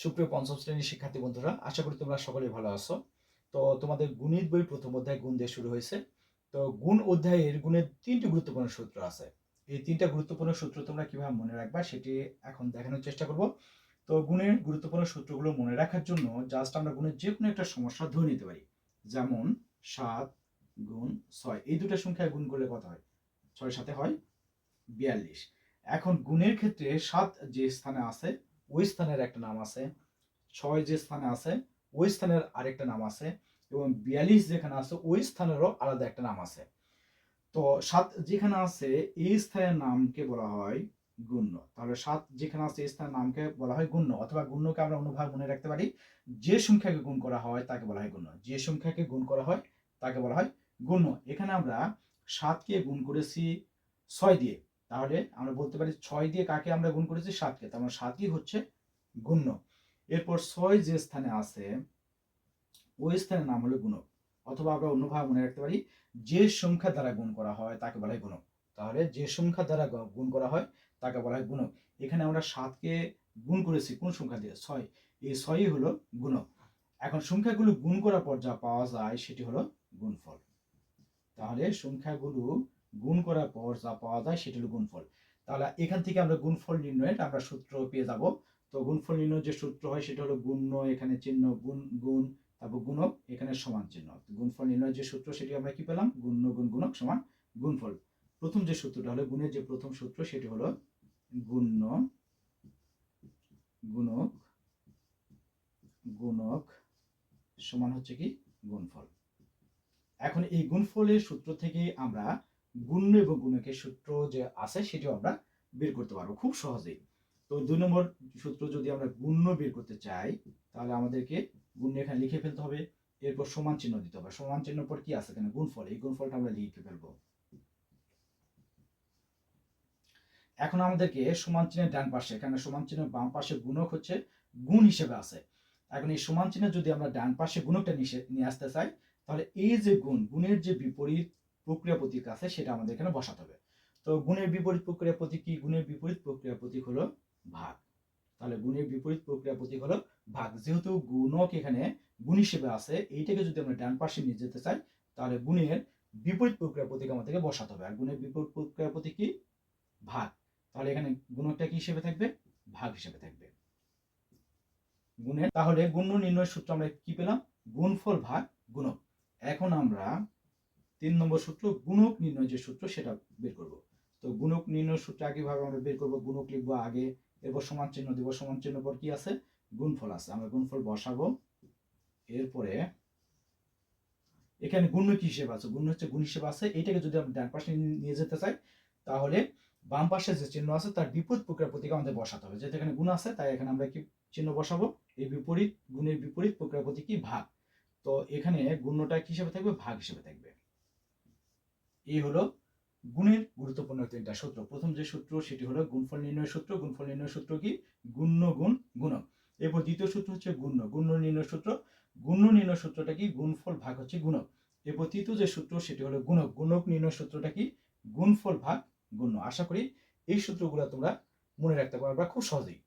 সুপ্রিয় পঞ্চম শ্রেণির শিক্ষার্থী বন্ধুরা, আশা করি তোমরা সকলেই ভালো আছো। তো তোমাদের গণিত বই প্রথম অধ্যায় গুণ দিয়ে শুরু হয়েছে। তো গুণ অধ্যায়ের গুণের তিনটি গুরুত্বপূর্ণ সূত্র আছে। এই তিনটা গুরুত্বপূর্ণ সূত্র তোমরা কীভাবে মনে রাখবা সেটি এখন দেখানোর চেষ্টা করব। তো গুণের গুরুত্বপূর্ণ সূত্রগুলো মনে রাখার জন্য জাস্ট আমরা গুণের যে কোনো একটা সমস্যা ধরে নিতে পারি। যেমন সাত গুণ ছয়, এই দুটো সংখ্যায় গুণ করলে কত হয়? ছয় সাথে হয় বিয়াল্লিশ। এখন গুণের ক্ষেত্রে সাত যে স্থানে আছে ওই স্থানের একটা নাম আছে, ছয় যে স্থানে আছে, ওই স্থানের আরেকটা নাম আছে এবং বিয়াল্লিশ যেখানে আছে, ওই স্থানেরও আলাদা একটা নাম আছে। তো সাত যেখানে আছে, এই স্থানের নামকে বলা হয় গুণ্য। তাহলে সাত যেখানে আছে, এই স্থানের নামকে বলা হয় গুণ্য অথবা গুণ্যকে আমরা অনুভাগ মনে রাখতে পারি। যে সংখ্যাকে গুণ করা হয়, তাকে বলা হয় গুণ্য। যে সংখ্যাকে গুণ করা হয়, তাকে বলা হয় গুণ্য। এখানে আমরা সাতকে গুণ করেছি ছয় দিয়ে। তাহলে আমরা বলতে পারি ছয় দিয়ে কাকে আমরা গুণ করেছি? সাতকে। তার মানে সাতই হচ্ছে গুণ্য। এরপর ছয় যে স্থানে আছে, ওই স্থানের নাম হলো গুণক। অথবা আমরা অন্যভাবে মনে রাখতে পারি, যে সংখ্যা দ্বারা গুণ করা হয় তাকে বলা হয় গুণক। তাহলে যে সংখ্যা দ্বারা গুণ করা হয় তাকে বলা হয় গুণক। এখানে আমরা সাতকে গুণ করেছি, কোন সংখ্যা দিয়ে? ছয়। এই ছয়ই হলো গুণক। এখন সংখ্যাগুলো গুণ করার পর যা পাওয়া যায় সেটি হলো গুণফল। তাহলে সংখ্যাগুলো গুণ করার পর যা পাওয়া যায় সেটি হলো গুণফল। তাহলে এখান থেকে আমরা গুণফল নির্ণয়ের আমরা সূত্র পেয়ে যাব। তো গুণফল নির্ণয় যে সূত্র হয় সেটা হলো গুণ্য এখানে চিহ্ন গুণ গুণ, তারপর গুণক, এখানে সমান চিহ্ন। গুণফল নির্ণয় যে সূত্র সেটি আমরা কি পেলাম? গুণ্য গুণ, গুণক সমান গুণফল। প্রথম যে সূত্রটা হলো গুণের যে প্রথম সূত্র সেটি হলো গুণ্য গুণক গুণক সমান হচ্ছে কি? গুণফল। এখন এই গুণফলের সূত্র থেকে আমরা গুণ্য এবং গুণকের সূত্র যে আছে সেটিও আমরা বের করতে পারব খুব সহজেই। তো দুই নম্বর সূত্র যদি আমরা গুণ্য বের করতে চাই, তাহলে আমাদেরকে গুণ্য এখানে লিখে ফেলতে হবে, এরপর সমান চিহ্ন দিতে হবে। সমান চিহ্ন পর কি আছে এখানে? গুণফল। এই গুণফলটা আমরা লিখে ফেলব। এখন আমাদেরকে সমান চিহ্নের ডান পাশে, এখানে সমান চিহ্নের বাম পাশে গুণক হচ্ছে গুণ হিসেবে আছে। এখন এই সমান চিহ্ন যদি আমরা ডান পাশে গুণকটা নিয়ে আসতে চাই, তাহলে এই যে গুণ, গুণের যে বিপরীত প্রক্রিয়া প্রতীক আছে সেটা আমাদের এখানে বসাতে হবে। তো গুণের বিপরীত প্রক্রিয়া প্রতীক কি? গুণের বিপরীত প্রক্রিয়া প্রতীক হলো ভাগ। তাহলে গুণের বিপরীত প্রক্রিয়া প্রতীক হলো ভাগ। যেহেতু গুণক এখানে গুণ হিসেবে আছে, এইটাকে যদি আমরা ডান পাশে নিয়ে যেতে চাই, তাহলে গুণের বিপরীত প্রক্রিয়া প্রতীক আমাদেরকে বসাতে হবে। আর গুণের বিপরীত প্রক্রিয়া প্রতীক কি? ভাগ। তাহলে এখানে গুণকটা কি হিসেবে থাকবে? ভাগ হিসেবে থাকবে। গুণের, তাহলে গুণ নির্ণয় সূত্র আমরা কি পেলাম? গুণফল ভাগ গুণক। এখন আমরা তিন নম্বর সূত্র গুণক নির্ণয় যে সূত্র সেটা বের করব। তো গুণক নির্ণয় সূত্র আগে ভাবে আমরা বের করব, গুণক লিখব আগে, এরপর সমান চিহ্ন দিব, সমান চিহ্ন পর কি আছে? গুণফল আছে, আমরা গুণফল বসাবো। এরপরে এখানে গুণ কি হিসেবে আছে? গুণ হচ্ছে গুণ হিসেবে আছে এইটাকে যদি আমরা ডান পাশে নিয়ে যেতে চাই, তাহলে বাম পাশে যে চিহ্ন আছে তার বিপরীত প্রক্রিয়া প্রতীক আমাদের বসাতে হবে। যেহেতু এখানে গুণ আছে, তাই এখানে আমরা কি চিহ্ন বসাবো? এই বিপরীত, গুণের বিপরীত প্রক্রিয়া প্রতীক কি? ভাগ। তো এখানে গুণটা কি হিসেবে থাকবে? ভাগ হিসেবে থাকবে। এই হলো গুণের গুরুত্বপূর্ণ তিনটা সূত্র। প্রথম যে সূত্র, সেটি হলো গুণফল নির্ণয় সূত্র। গুণফল নির্ণয় সূত্র কি? গুণ্য গুণ গুণক। এরপর দ্বিতীয় সূত্র হচ্ছে গুণ্য। গুণ্য নির্ণয় সূত্র। গুণ্য নির্ণয় সূত্রটা কি? গুণফল ভাগ হচ্ছে গুণক। এরপর তৃতীয় যে সূত্র, সেটি হলো গুণক। গুণক নির্ণয় সূত্রটা কি? গুণফল ভাগ গুণ্য। আশা করি এই সূত্রগুলো তোমরা মনে রাখতে পারবা খুব সহজেই।